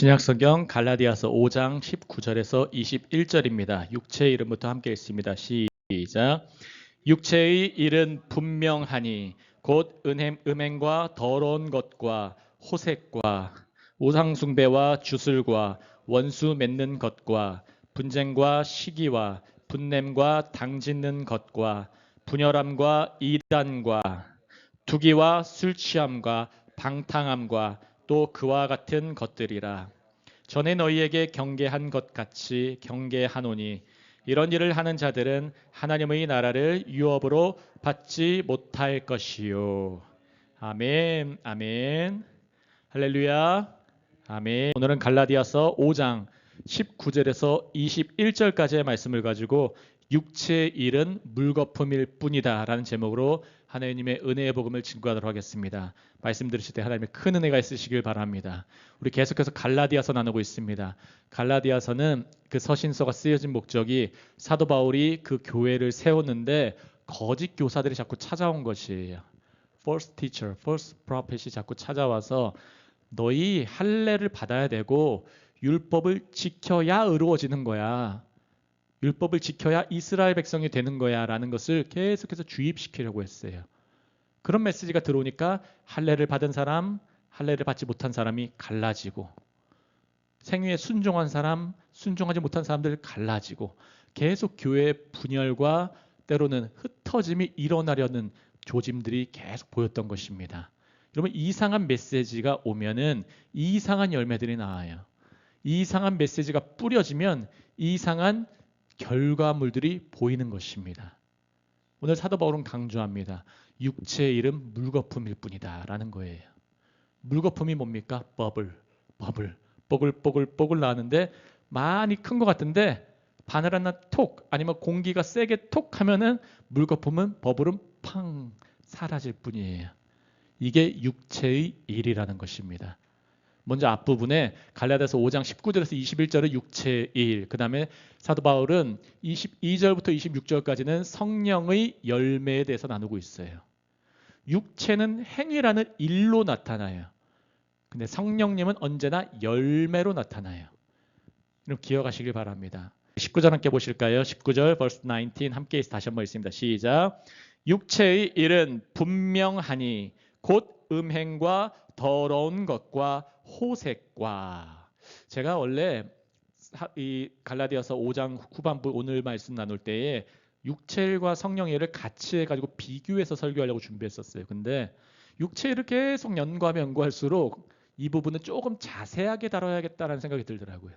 신약성경 갈라디아서 5장 19절에서 21절입니다. 육체의 이름부터 함께 읽습니다. 시작. 육체의 일은 분명하니 곧 은행, 음행과 더러운 것과 호색과 우상숭배와 주술과 원수 맺는 것과 분쟁과 시기와 분냄과 당짓는 것과 분열함과 이단과 투기와 술 취함과 방탕함과 또 그와 같은 것들이라 전에 너희에게 경계한 것 같이 경계하노니 이런 일을 하는 자들은 하나님의 나라를 유업으로 받지 못할 것이요. 아멘, 아멘, 할렐루야, 아멘. 오늘은 갈라디아서 5장 19절에서 21절까지의 말씀을 가지고 육체의 일은 물거품일 뿐이다라는 제목으로 하나님의 은혜의 복음을 증거하도록 하겠습니다. 말씀 들으실 때 하나님의 큰 은혜가 있으시길 바랍니다. 우리 계속해서 갈라디아서 나누고 있습니다. 갈라디아서는 그 서신서가 쓰여진 목적이 사도 바울이 그 교회를 세웠는데 거짓 교사들이 자꾸 찾아온 것이에요. false teacher, false prophet이 자꾸 찾아와서 너희 할례를 받아야 되고 율법을 지켜야 의로워지는 거야. 율법을 지켜야 이스라엘 백성이 되는 거야 라는 것을 계속해서 주입시키려고 했어요. 그런 메시지가 들어오니까 할례를 받은 사람, 할례를 받지 못한 사람이 갈라지고 생위에 순종한 사람, 순종하지 못한 사람들 갈라지고 계속 교회의 분열과 때로는 흩어짐이 일어나려는 조짐들이 계속 보였던 것입니다. 여러분 이상한 메시지가 오면은 이상한 열매들이 나와요. 이상한 메시지가 뿌려지면 이상한 결과물들이 보이는 것입니다. 오늘 사도 바울은 강조합니다. 육체의 이름 물거품일 뿐이다 라는 거예요. 물거품이 뭡니까? 버블, 버블, 뽀글뽀글 뽀글 나는데 많이 큰 것 같은데 바늘 하나 톡 아니면 공기가 세게 톡 하면은 물거품은 버블은 팡 사라질 뿐이에요. 이게 육체의 일이라는 것입니다. 먼저 앞부분에 갈라디아서 5장 19절에서 21절은 육체의 일, 그 다음에 사도 바울은 22절부터 26절까지는 성령의 열매에 대해서 나누고 있어요. 육체는 행위라는 일로 나타나요. 근데 성령님은 언제나 열매로 나타나요. 그럼 기억하시길 바랍니다. 19절 함께 보실까요? 19절 verse 19 함께 다시 한번 읽습니다. 시작. 육체의 일은 분명하니 곧 음행과 더러운 것과 호색과 제가 원래 이 갈라디아서 5장 후반부 오늘 말씀 나눌 때에 육체일과 성령의를 같이 해가지고 비교해서 설교하려고 준비했었어요. 근데 육체일을 계속 연구하면 연구할수록 이 부분은 조금 자세하게 다뤄야겠다라는 생각이 들더라고요.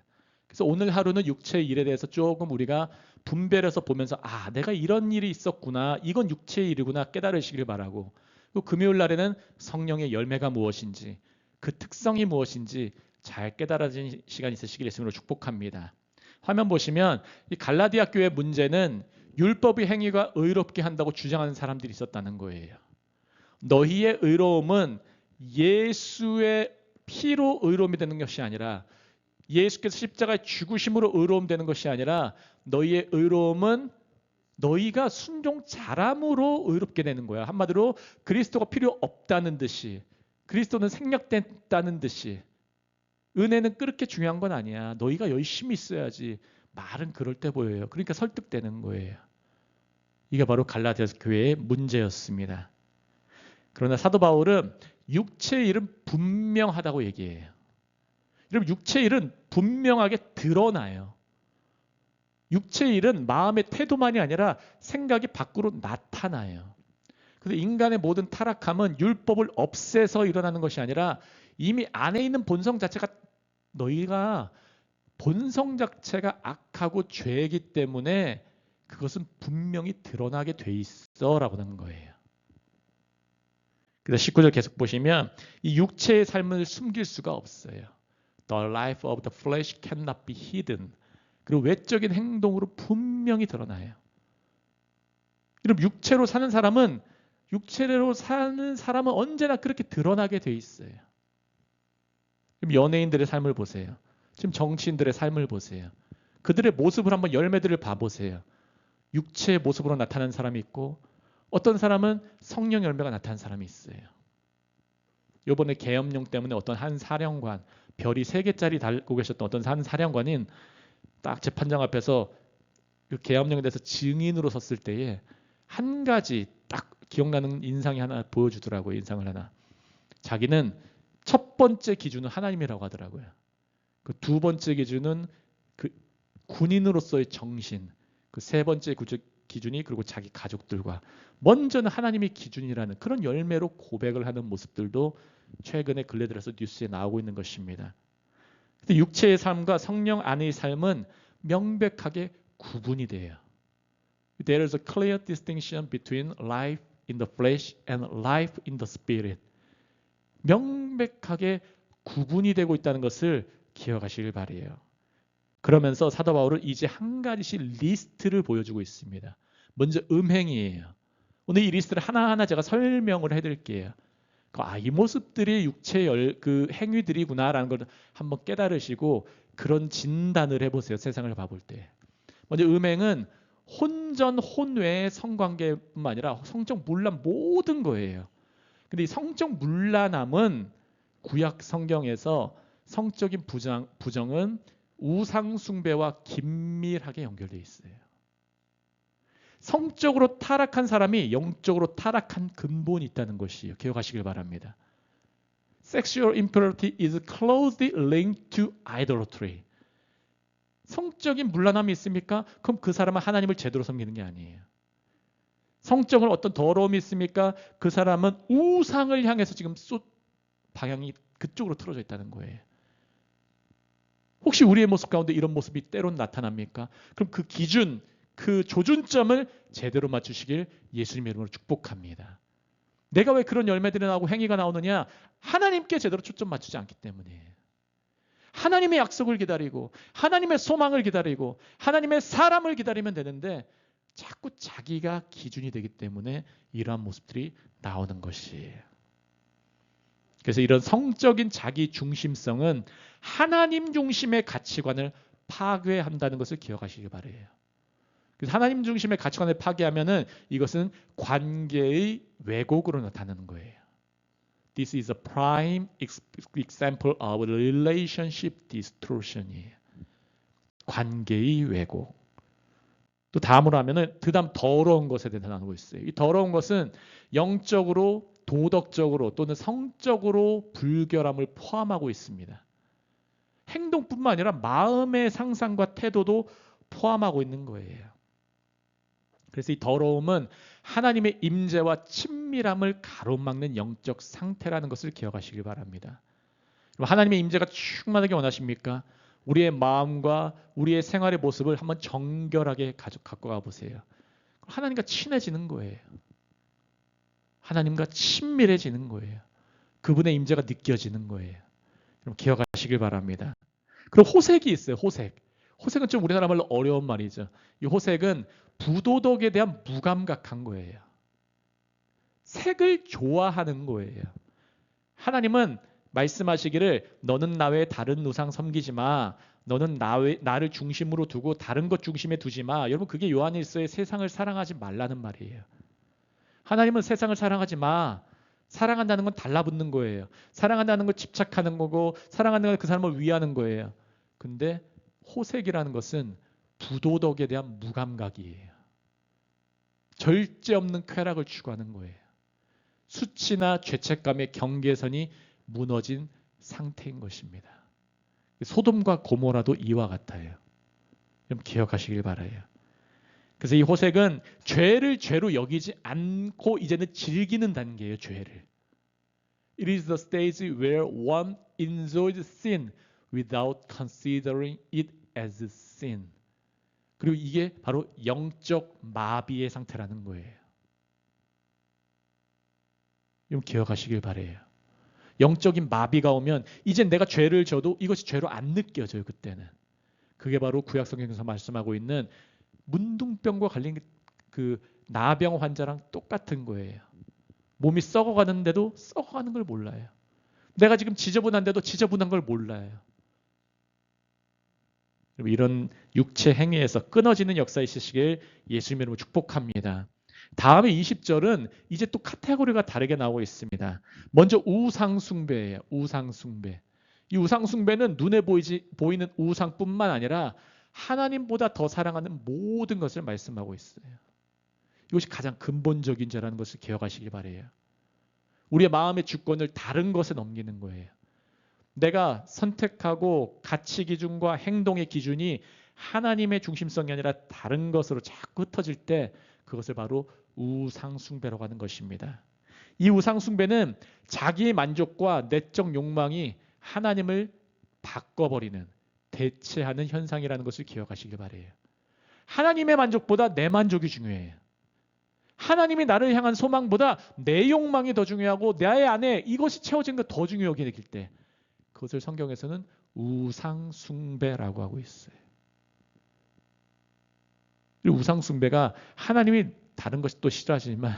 그래서 오늘 하루는 육체의 일에 대해서 조금 우리가 분별해서 보면서 아 내가 이런 일이 있었구나 이건 육체의 일이구나 깨달으시길 바라고 또 금요일 날에는 성령의 열매가 무엇인지 그 특성이 무엇인지 잘 깨달아진 시간이 있으시길 예수님으로 축복합니다. 화면 보시면 이 갈라디아 교회 문제는 율법의 행위가 의롭게 한다고 주장하는 사람들이 있었다는 거예요. 너희의 의로움은 예수의 피로 의로움이 되는 것이 아니라 예수께서 십자가에 죽으심으로 의로움 되는 것이 아니라 너희의 의로움은 너희가 순종 잘함으로 의롭게 되는 거야. 한마디로 그리스도가 필요 없다는 듯이 그리스도는 생략됐다는 듯이 은혜는 그렇게 중요한 건 아니야. 너희가 열심히 있어야지. 말은 그럴 때 보여요. 그러니까 설득되는 거예요. 이게 바로 갈라디아서 교회의 문제였습니다. 그러나 사도 바울은 육체의 일은 분명하다고 얘기해요. 여러분 육체의 일은 분명하게 드러나요. 육체의 일은 마음의 태도만이 아니라 생각이 밖으로 나타나요. 그래서 인간의 모든 타락함은 율법을 없애서 일어나는 것이 아니라 이미 안에 있는 본성 자체가 너희가 본성 자체가 악하고 죄이기 때문에 그것은 분명히 드러나게 돼 있어라고 하는 거예요. 그래서 19절 계속 보시면 이 육체의 삶을 숨길 수가 없어요. The life of the flesh cannot be hidden. 그리고 외적인 행동으로 분명히 드러나요. 그럼 육체로 사는 사람은 육체로 사는 사람은 언제나 그렇게 드러나게 돼 있어요. 그럼 연예인들의 삶을 보세요. 지금 정치인들의 삶을 보세요. 그들의 모습을 한번 열매들을 봐보세요. 육체의 모습으로 나타나는 사람이 있고 어떤 사람은 성령 열매가 나타난 사람이 있어요. 요번에 계엄령 때문에 어떤 한 사령관 별이 세 개짜리 달고 계셨던 어떤 한 사령관인 딱 재판장 앞에서 그 계엄령에 대해서 증인으로 섰을 때에 한 가지 딱 기억나는 인상이 하나 보여주더라고요. 인상을 하나. 자기는 첫 번째 기준은 하나님이라고 하더라고요. 그 두 번째 기준은 그 군인으로서의 정신, 그 세 번째 기준이 그리고 자기 가족들과 먼저는 하나님이 기준이라는 그런 열매로 고백을 하는 모습들도 최근에 근래 들어서 뉴스에 나오고 있는 것입니다. 근데 육체의 삶과 성령 안의 삶은 명백하게 구분이 돼요. There is a clear distinction between life in the flesh and life in the spirit. 명백하게 구분이 되고 있다는 것을 기억하시길 바래요. 그러면서 사도 바울은 이제 한 가지씩 리스트를 보여주고 있습니다. 먼저 음행이에요. 오늘 이 리스트를 하나하나 제가 설명을 해드릴게요. 아, 이 모습들이 육체의 열- 그 행위들이구나라는 걸 한번 깨달으시고 그런 진단을 해보세요. 세상을 봐볼 때. 먼저 음행은 혼전 혼외의 성관계뿐만 아니라 성적 문란 모든 거예요. 근데 이 성적 문란함은 구약 성경에서 성적인 부정, 부정은 우상 숭배와 긴밀하게 연결되어 있어요. 성적으로 타락한 사람이 영적으로 타락한 근본이 있다는 것이에요. 기억하시길 바랍니다. Sexual impurity is closely linked to idolatry. 성적인 문란함이 있습니까? 그럼 그 사람은 하나님을 제대로 섬기는 게 아니에요. 성적인 어떤 더러움이 있습니까? 그 사람은 우상을 향해서 지금 쏟 방향이 그쪽으로 틀어져 있다는 거예요. 혹시 우리의 모습 가운데 이런 모습이 때론 나타납니까? 그럼 그 기준, 그 조준점을 제대로 맞추시길 예수님의 이름으로 축복합니다. 내가 왜 그런 열매들이 나오고 행위가 나오느냐? 하나님께 제대로 초점 맞추지 않기 때문에. 하나님의 약속을 기다리고 하나님의 소망을 기다리고 하나님의 사람을 기다리면 되는데 자꾸 자기가 기준이 되기 때문에 이러한 모습들이 나오는 것이에요. 그래서 이런 성적인 자기 중심성은 하나님 중심의 가치관을 파괴한다는 것을 기억하시기 바래요. 하나님 중심의 가치관을 파괴하면은 이것은 관계의 왜곡으로 나타나는 거예요. This is a prime ex- example of relationship distortion이에요. 관계의 왜곡. 또 다음으로 하면은 그다음 더러운 것에 대해서 나누고 있어요. 이 더러운 것은 영적으로 도덕적으로 또는 성적으로 불결함을 포함하고 있습니다. 행동뿐만 아니라 마음의 상상과 태도도 포함하고 있는 거예요. 그래서 이 더러움은 하나님의 임재와 친밀함을 가로막는 영적 상태라는 것을 기억하시길 바랍니다. 그럼 하나님의 임재가 충만하게 원하십니까? 우리의 마음과 우리의 생활의 모습을 한번 정결하게 갖고 가 보세요. 하나님과 친해지는 거예요. 하나님과 친밀해지는 거예요. 그분의 임재가 느껴지는 거예요. 그럼 기억하시길 바랍니다. 그리고 호색이 있어요. 호색. 호색은 좀 우리나라 말로 어려운 말이죠. 이 호색은 부도덕에 대한 무감각한 거예요. 색을 좋아하는 거예요. 하나님은 말씀하시기를 너는 나 외에 다른 우상 섬기지 마. 너는 나 외, 나를 중심으로 두고 다른 것 중심에 두지 마. 여러분 그게 요한일서의 세상을 사랑하지 말라는 말이에요. 하나님은 세상을 사랑하지 마. 사랑한다는 건 달라붙는 거예요. 사랑한다는 건 집착하는 거고 사랑한다는 건 그 사람을 위하는 거예요. 근데 호색이라는 것은 부도덕에 대한 무감각이에요. 절제 없는 쾌락을 추구하는 거예요. 수치나 죄책감의 경계선이 무너진 상태인 것입니다. 소돔과 고모라도 이와 같아요. 좀 기억하시길 바라요. 그래서 이 호색은 죄를 죄로 여기지 않고 이제는 즐기는 단계예요, 죄를. It is the stage where one enjoys sin without considering it as sin. 그리고 이게 바로 영적 마비의 상태라는 거예요. 좀 기억하시길 바래요. 영적인 마비가 오면 이제 내가 죄를 져도 이것이 죄로 안 느껴져요, 그때는. 그게 바로 구약 성경에서 말씀하고 있는 문둥병과 관련 그 나병 환자랑 똑같은 거예요. 몸이 썩어가는데도 썩어가는 걸 몰라요. 내가 지금 지저분한데도 지저분한 걸 몰라요. 이런 육체 행위에서 끊어지는 역사 있으시길 예수님 이름으로 축복합니다. 다음에 20절은 이제 또 카테고리가 다르게 나오고 있습니다. 먼저 우상숭배예요. 우상숭배. 이 우상 숭배는 눈에 보이지 보이는 우상뿐만 아니라 하나님보다 더 사랑하는 모든 것을 말씀하고 있어요. 이것이 가장 근본적인 죄라는 것을 기억하시길 바래요. 우리의 마음의 주권을 다른 것에 넘기는 거예요. 내가 선택하고 가치 기준과 행동의 기준이 하나님의 중심성이 아니라 다른 것으로 자꾸 흩어질 때 그것을 바로 우상숭배라고 하는 것입니다. 이 우상숭배는 자기의 만족과 내적 욕망이 하나님을 바꿔버리는 대체하는 현상이라는 것을 기억하시길 바래요. 하나님의 만족보다 내 만족이 중요해요. 하나님이 나를 향한 소망보다 내 욕망이 더 중요하고 나의 안에 이것이 채워진 것더 중요하게 느낄 때 그것을 성경에서는 우상숭배라고 하고 있어요. 우상숭배가 하나님이 다른 것이 또 싫어하시지만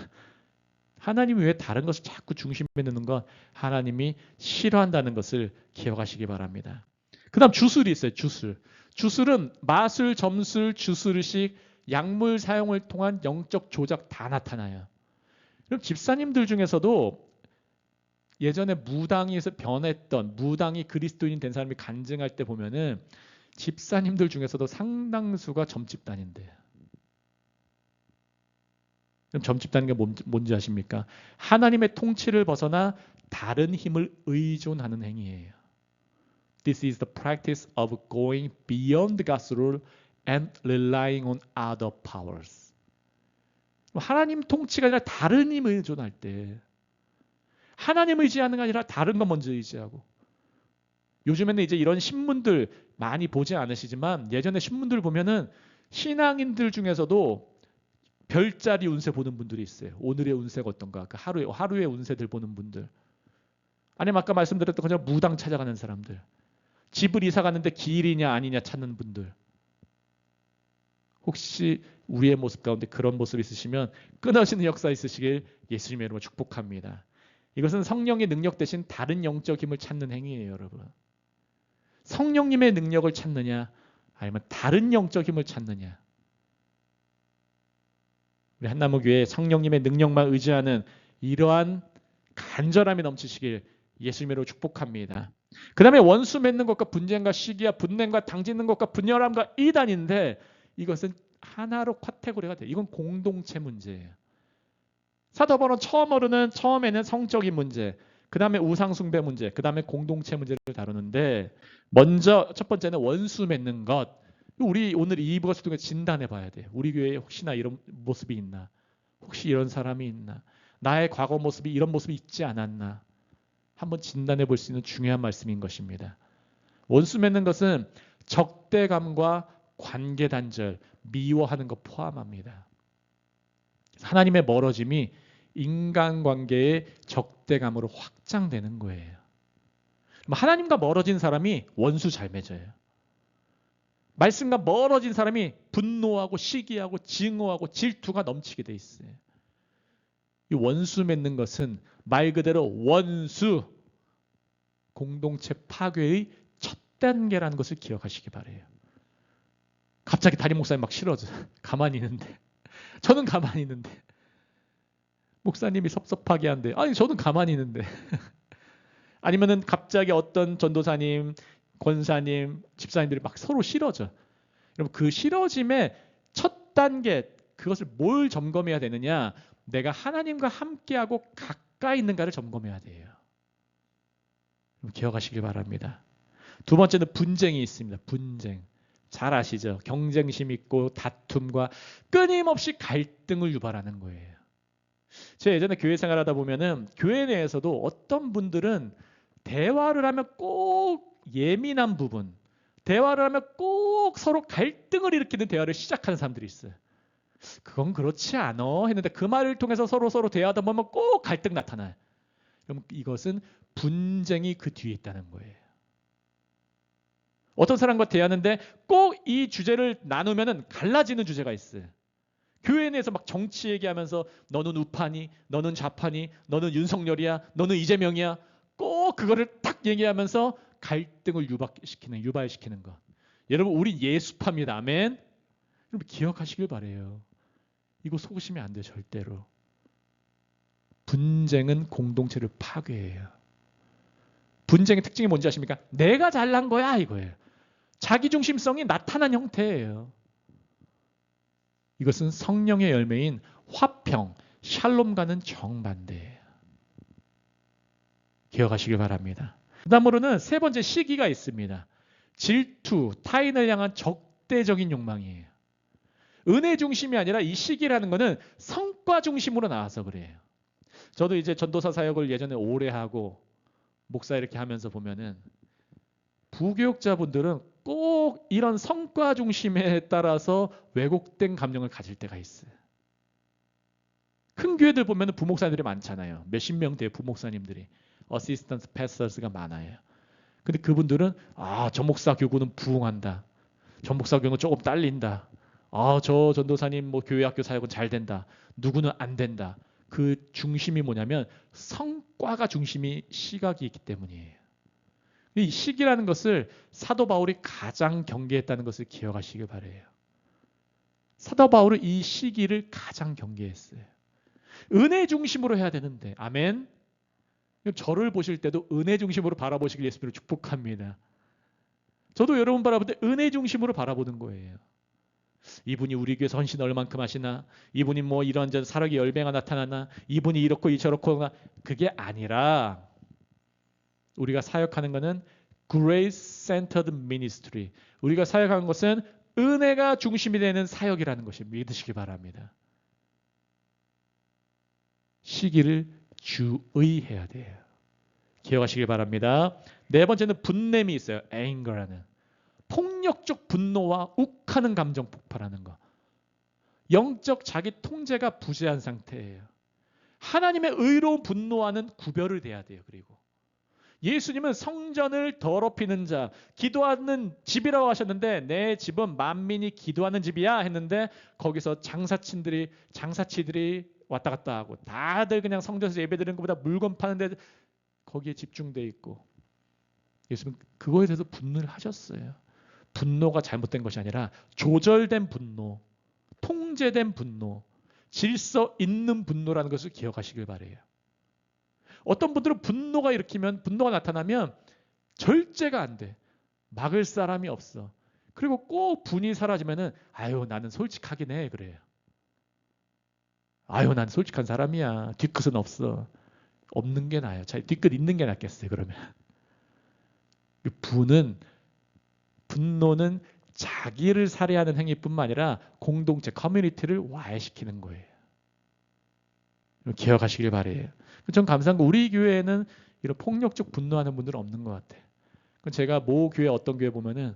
하나님이 왜 다른 것을 자꾸 중심에 넣는 건 하나님이 싫어한다는 것을 기억하시기 바랍니다. 그 다음 주술이 있어요. 주술. 주술은 마술, 점술, 주술식, 약물 사용을 통한 영적 조작 다 나타나요. 그럼 집사님들 중에서도 예전에 무당에서 변했던 무당이 그리스도인 된 사람이 간증할 때 보면은 집사님들 중에서도 상당수가 점집단인데요. 그럼 점집단이 뭔지 아십니까? 하나님의 통치를 벗어나 다른 힘을 의존하는 행위예요. This is the practice of going beyond God's rule and relying on other powers. 하나님 통치가 아니라 다른 힘을 의존할 때 하나님 의지하는 게 아니라 다른 거 먼저 의지하고 요즘에는 이제 이런 신문들 많이 보지 않으시지만 예전에 신문들 보면은 신앙인들 중에서도 별자리 운세 보는 분들이 있어요. 오늘의 운세가 어떤가? 그 하루의 하루의 운세들 보는 분들. 아니면 아까 말씀드렸던 그냥 무당 찾아가는 사람들. 집을 이사 갔는데 길이냐 아니냐 찾는 분들. 혹시 우리의 모습 가운데 그런 모습 있으시면 끊어지는 역사 있으시길 예수님의 이름으로 축복합니다. 이것은 성령의 능력 대신 다른 영적 힘을 찾는 행위예요, 여러분. 성령님의 능력을 찾느냐 아니면 다른 영적 힘을 찾느냐. 우리 한나무 교회 성령님의 능력만 의지하는 이러한 간절함이 넘치시길 예수님으로 축복합니다. 그 다음에 원수 맺는 것과 분쟁과 시기와 분냄과 당짓는 것과 분열함과 이단인데 이것은 하나로 카테고리가 돼요. 이건 공동체 문제예요. 사도 바울은 처음으로는 처음에는 성적인 문제, 그 다음에 우상숭배 문제, 그 다음에 공동체 문제를 다루는데 먼저 첫 번째는 원수 맺는 것. 우리 오늘 이 부가서 통해 진단해 봐야 돼요. 우리 교회에 혹시나 이런 모습이 있나? 혹시 이런 사람이 있나? 나의 과거 모습이 이런 모습이 있지 않았나? 한번 진단해 볼 수 있는 중요한 말씀인 것입니다. 원수 맺는 것은 적대감과 관계 단절, 미워하는 것 포함합니다. 하나님의 멀어짐이 인간관계의 적대감으로 확장되는 거예요. 하나님과 멀어진 사람이 원수 잘 맺어요. 말씀과 멀어진 사람이 분노하고 시기하고 증오하고 질투가 넘치게 돼 있어요. 이 원수 맺는 것은 말 그대로 원수 공동체 파괴의 첫 단계라는 것을 기억하시기 바래요. 갑자기 다리 목사님 막 싫어져. 가만히 있는데. 저는 가만히 있는데. 목사님이 섭섭하게 한대. 아니 저는 가만히 있는데. 아니면은 갑자기 어떤 전도사님, 권사님, 집사님들이 막 서로 싫어져. 여러분 그 싫어짐의 첫 단계 그것을 뭘 점검해야 되느냐? 내가 하나님과 함께하고 가까이 있는가를 점검해야 돼요. 기억하시길 바랍니다. 두 번째는 분쟁이 있습니다. 분쟁. 잘 아시죠? 경쟁심 있고 다툼과 끊임없이 갈등을 유발하는 거예요. 제가 예전에 교회 생활하다 보면은 교회 내에서도 어떤 분들은 대화를 하면 꼭 예민한 부분, 대화를 하면 꼭 서로 갈등을 일으키는 대화를 시작하는 사람들이 있어요. 그건 그렇지 않어 했는데 그 말을 통해서 서로 서로 대화하다 보면 꼭 갈등 나타나요. 그럼 이것은 분쟁이 그 뒤에 있다는 거예요. 어떤 사람과 대하는데 꼭 이 주제를 나누면은 갈라지는 주제가 있어요. 교회 내에서 막 정치 얘기하면서 너는 우파니, 너는 좌파니, 너는 윤석열이야, 너는 이재명이야. 꼭 그거를 딱 얘기하면서 갈등을 유발시키는 유발시키는 것. 여러분 우리 예수파입니다. 아멘. 여러분 기억하시길 바래요. 이거 속으시면 안 돼요, 절대로. 분쟁은 공동체를 파괴해요. 분쟁의 특징이 뭔지 아십니까? 내가 잘난 거야 이거예요. 자기 중심성이 나타난 형태예요. 이것은 성령의 열매인 화평, 샬롬과는 정반대예요. 기억하시길 바랍니다. 그 다음으로는 세 번째 시기가 있습니다. 질투, 타인을 향한 적대적인 욕망이에요. 은혜 중심이 아니라 이 시기라는 것은 성과 중심으로 나와서 그래요. 저도 이제 전도사 사역을 예전에 오래 하고 목사 이렇게 하면서 보면은 부교육자분들은 꼭 이런 성과 중심에 따라서 왜곡된 감정을 가질 때가 있어요. 큰 교회들 보면 부목사님들이 많잖아요. 몇십 명돼 부목사님들이 어시스턴트 패서스가 많아요. 근데 그분들은 아, 저 목사 교구는 부흥한다. 저 목사 교구는 조금 딸린다. 아, 저 전도사님 뭐 교회 학교 사역은 잘 된다. 누구는 안 된다. 그 중심이 뭐냐면 성과가 중심이 시각이 있기 때문이에요. 이 시기라는 것을 사도 바울이 가장 경계했다는 것을 기억하시길 바래요. 사도 바울은 이 시기를 가장 경계했어요. 은혜 중심으로 해야 되는데 아멘. 저를 보실 때도 은혜 중심으로 바라보시길 예수님으로 축복합니다. 저도 여러분 바라볼 때 은혜 중심으로 바라보는 거예요. 이분이 우리 교회 선신 얼만큼 하시나? 이분이 뭐 이런 저 사력의 열배가 나타나나? 이분이 이렇고 이저렇고 그게 아니라 우리가 사역하는 것은 Grace Centered Ministry. 우리가 사역하는 것은 은혜가 중심이 되는 사역이라는 것을 믿으시기 바랍니다. 시기를 주의해야 돼요. 기억하시기 바랍니다. 네 번째는 분냄이 있어요. anger라는 폭력적 분노와 욱하는 감정 폭발하는 거. 영적 자기 통제가 부재한 상태예요. 하나님의 의로운 분노와는 구별을 돼야 돼요. 그리고 예수님은 성전을 더럽히는 자, 기도하는 집이라고 하셨는데 내 집은 만민이 기도하는 집이야 했는데 거기서 장사친들이 장사치들이 왔다 갔다 하고 다들 그냥 성전에서 예배드리는 것보다 물건 파는데 거기에 집중돼 있고 예수님은 그거에 대해서 분노를 하셨어요. 분노가 잘못된 것이 아니라 조절된 분노, 통제된 분노, 질서 있는 분노라는 것을 기억하시길 바래요. 어떤 분들은 분노가 일으키면 분노가 나타나면 절제가 안 돼. 막을 사람이 없어. 그리고 꼭 분이 사라지면은 아유 나는 솔직하긴 해 그래요. 아유 난 솔직한 사람이야. 뒤끝은 없어. 없는 게 나아요. 자, 뒤끝 있는 게 낫겠어요. 그러면 분은 분노는 자기를 살해하는 행위뿐만 아니라 공동체 커뮤니티를 와해시키는 거예요. 기억하시길 바래요. 전 감사한 거 우리 교회에는 이런 폭력적 분노하는 분들은 없는 것 같아. 제가 모 교회 어떤 교회 보면은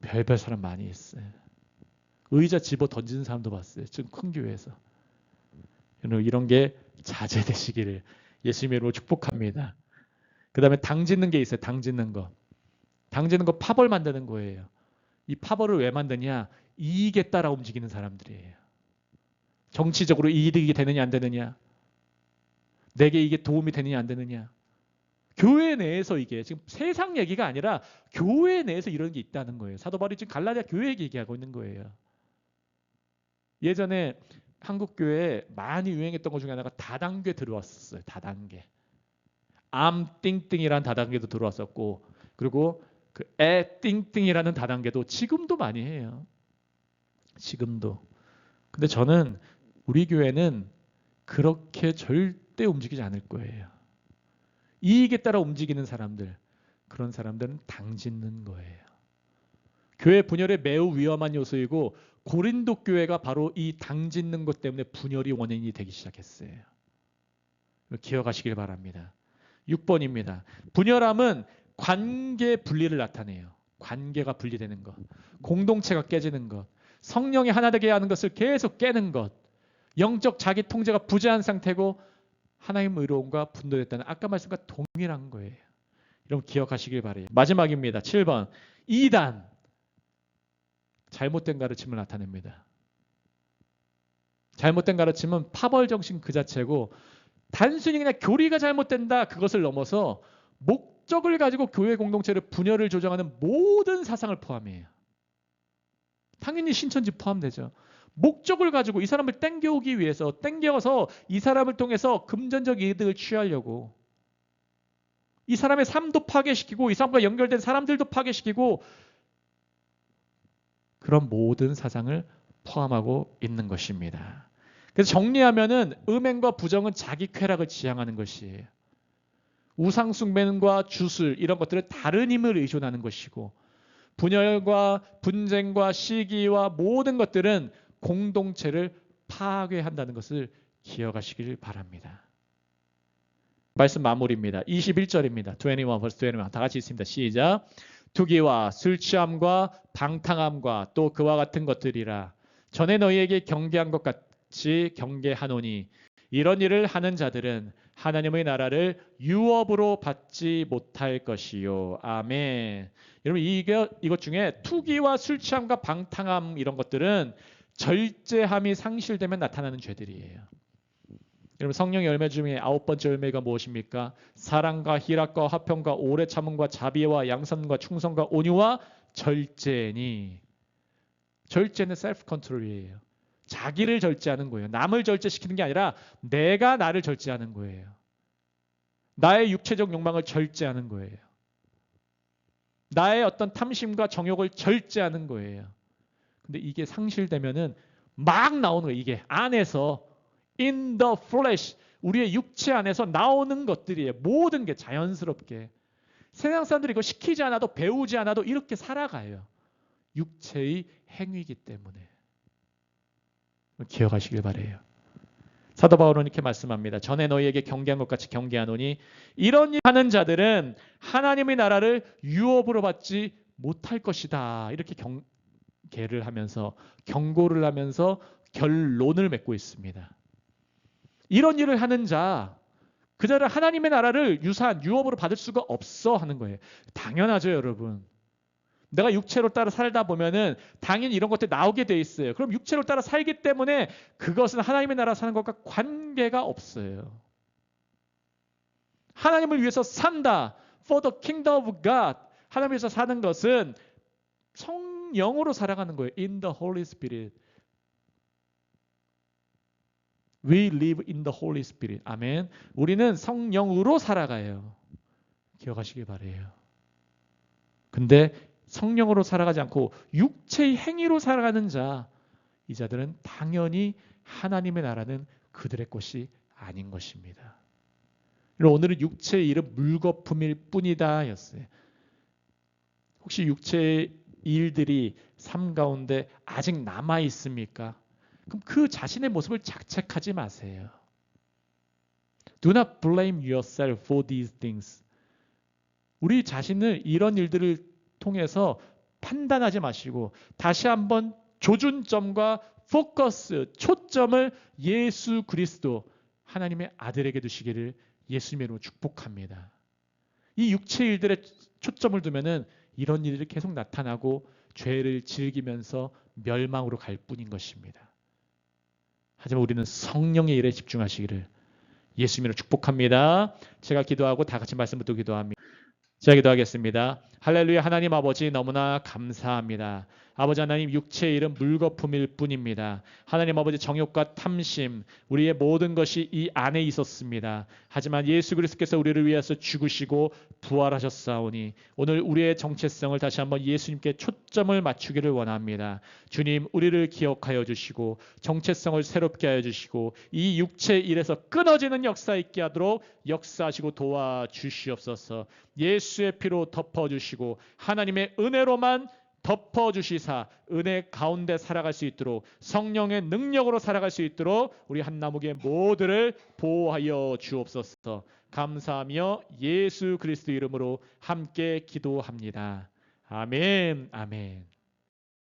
별별 사람 많이 있어요. 의자 집어 던지는 사람도 봤어요. 지금 큰 교회에서. 이런 게 자제되시기를 예수님으로 축복합니다. 그 다음에 당 짓는 게 있어요. 당 짓는 거. 당 짓는 거 파벌 만드는 거예요. 이 파벌을 왜 만드냐? 이익에 따라 움직이는 사람들이에요. 정치적으로 이득이 되느냐 안 되느냐? 내게 이게 도움이 되느냐 안 되느냐? 교회 내에서 이게 지금 세상 얘기가 아니라 교회 내에서 이런 게 있다는 거예요. 사도 바울이 지금 갈라디아 교회 얘기하고 있는 거예요. 예전에 한국 교회에 많이 유행했던 것 중에 하나가 다단계 들어왔었어요. 다단계. 암띵띵이라는 다단계도 들어왔었고 그리고 그 애띵띵이라는 다단계도 지금도 많이 해요. 지금도. 근데 저는 우리 교회는 그렇게 절대 움직이지 않을 거예요. 이익에 따라 움직이는 사람들, 그런 사람들은 당 짓는 거예요. 교회 분열의 매우 위험한 요소이고 고린도 교회가 바로 이 당 짓는 것 때문에 분열이 원인이 되기 시작했어요. 기억하시길 바랍니다. 6번입니다. 분열함은 관계 분리를 나타내요. 관계가 분리되는 것, 공동체가 깨지는 것, 성령이 하나 되게 하는 것을 계속 깨는 것, 영적 자기 통제가 부재한 상태고 하나님 의로움과 분노됐다는 아까 말씀과 동일한 거예요. 여러분 기억하시길 바래요. 마지막입니다. 7번. 2단. 잘못된 가르침을 나타냅니다. 잘못된 가르침은 파벌 정신 그 자체고 단순히 그냥 교리가 잘못된다 그것을 넘어서 목적을 가지고 교회 공동체를 분열을 조정하는 모든 사상을 포함해요. 당연히 신천지 포함되죠. 목적을 가지고 이 사람을 땡겨오기 위해서 땡겨서 이 사람을 통해서 금전적 이득을 취하려고 이 사람의 삶도 파괴시키고 이 사람과 연결된 사람들도 파괴시키고 그런 모든 사상을 포함하고 있는 것입니다. 그래서 정리하면은 음행과 부정은 자기 쾌락을 지향하는 것이에요. 우상 숭배과 주술 이런 것들은 다른 힘을 의존하는 것이고 분열과 분쟁과 시기와 모든 것들은 공동체를 파괴한다는 것을 기억하시길 바랍니다. 말씀 마무리입니다. 21절입니다. 21 verse 21. 다 같이 있습니다. 시작. 투기와 술 취함과 방탕함과 또 그와 같은 것들이라 전에 너희에게 경계한 것 같이 경계하노니 이런 일을 하는 자들은 하나님의 나라를 유업으로 받지 못할 것이요. 아멘. 여러분 이게 이것 중에 투기와 술 취함과 방탕함 이런 것들은 절제함이 상실되면 나타나는 죄들이에요. 여러분 성령의 열매 중에 아홉 번째 열매가 무엇입니까? 사랑과 희락과 화평과 오래 참음과 자비와 양선과 충성과 온유와 절제니 절제는 셀프 컨트롤이에요. 자기를 절제하는 거예요. 남을 절제시키는 게 아니라 내가 나를 절제하는 거예요. 나의 육체적 욕망을 절제하는 거예요. 나의 어떤 탐심과 정욕을 절제하는 거예요. 근데 이게 상실되면은 막 나오는 거예요. 이게 안에서 in the flesh 우리의 육체 안에서 나오는 것들이에요. 모든 게 자연스럽게 세상 사람들이 이거 시키지 않아도 배우지 않아도 이렇게 살아가요. 육체의 행위이기 때문에 기억하시길 바래요. 사도 바울은 이렇게 말씀합니다. 전에 너희에게 경계한 것 같이 경계하노니 이런 일 하는 자들은 하나님의 나라를 유업으로 받지 못할 것이다. 이렇게 경 계를 하면서 경고를 하면서 결론을 맺고 있습니다. 이런 일을 하는 자, 그 자를 하나님의 나라를 유산, 유업으로 받을 수가 없어 하는 거예요. 당연하죠, 여러분. 내가 육체로 따라 살다 보면은 당연히 이런 것들이 나오게 돼 있어요. 그럼 육체로 따라 살기 때문에 그것은 하나님의 나라 사는 것과 관계가 없어요. 하나님을 위해서 산다. For the kingdom of God. 하나님을 위해서 사는 것은 성 령으로 살아가는 거예요. In the Holy Spirit. We live in the Holy Spirit. 아멘. 우리는 성령으로 살아가요. 기억하시길 바래요. 근데 성령으로 살아가지 않고 육체의 행위로 살아가는 자, 이 자들은 당연히 하나님의 나라는 그들의 것이 아닌 것입니다. 오늘은 육체의 일은 물거품일 뿐이다 였어요. 혹시 육체의 일들이 삶 가운데 아직 남아 있습니까? 그럼 그 자신의 모습을 자책하지 마세요. Do not blame yourself for these things. 우리 자신을 이런 일들을 통해서 판단하지 마시고 다시 한번 조준점과 포커스, 초점을 예수 그리스도 하나님의 아들에게 두시기를 예수님의 이름으로 축복합니다. 이 육체 일들에 초점을 두면은 이런 일들이 계속 나타나고 죄를 즐기면서 멸망으로 갈 뿐인 것입니다. 하지만 우리는 성령의 일에 집중하시기를 예수님으로 축복합니다. 제가 기도하고 다 같이 말씀부터 기도합니다. 제가 기도하겠습니다. 할렐루야 하나님 아버지 너무나 감사합니다. 아버지 하나님 육체의 일은 물거품일 뿐입니다. 하나님 아버지 정욕과 탐심 우리의 모든 것이 이 안에 있었습니다. 하지만 예수 그리스도께서 우리를 위해서 죽으시고 부활하셨사오니 오늘 우리의 정체성을 다시 한번 예수님께 초점을 맞추기를 원합니다. 주님 우리를 기억하여 주시고 정체성을 새롭게 하여 주시고 이 육체 일에서 끊어지는 역사 있게 하도록 역사하시고 도와 주시옵소서. 예수의 피로 덮어 주시고 하나님의 은혜로만 덮어 주시사 은혜 가운데 살아갈 수 있도록 성령의 능력으로 살아갈 수 있도록 우리 한나무의 모두를 보호하여 주옵소서. 감사하며 예수 그리스도 이름으로 함께 기도합니다. 아멘. 아멘.